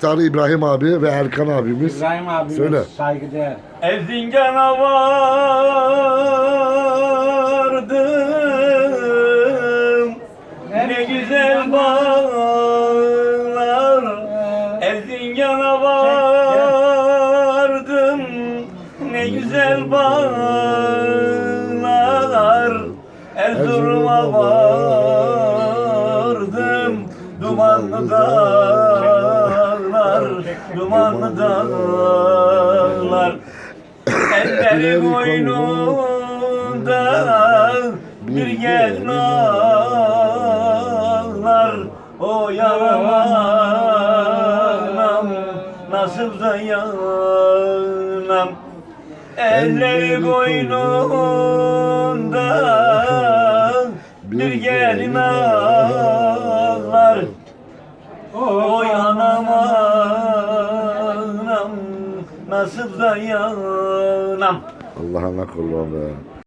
Tarı İbrahim abi ve Erkan abimiz. İbrahim abimiz Söyle. saygıdeğer. Erzincan'a vardım Ne güzel bağlar. Erzincan'a vardım Ne güzel bağlar. Erzurum'a vardım. Dumanlı dağlar Dumanlı dağlar Elleri boynunda bir gelin ağlar O yaramam nasıl da yanam? Elleri boynunda bir gelin ağlar Oy anam anam nasıl dayanam Allah'ına kurban be.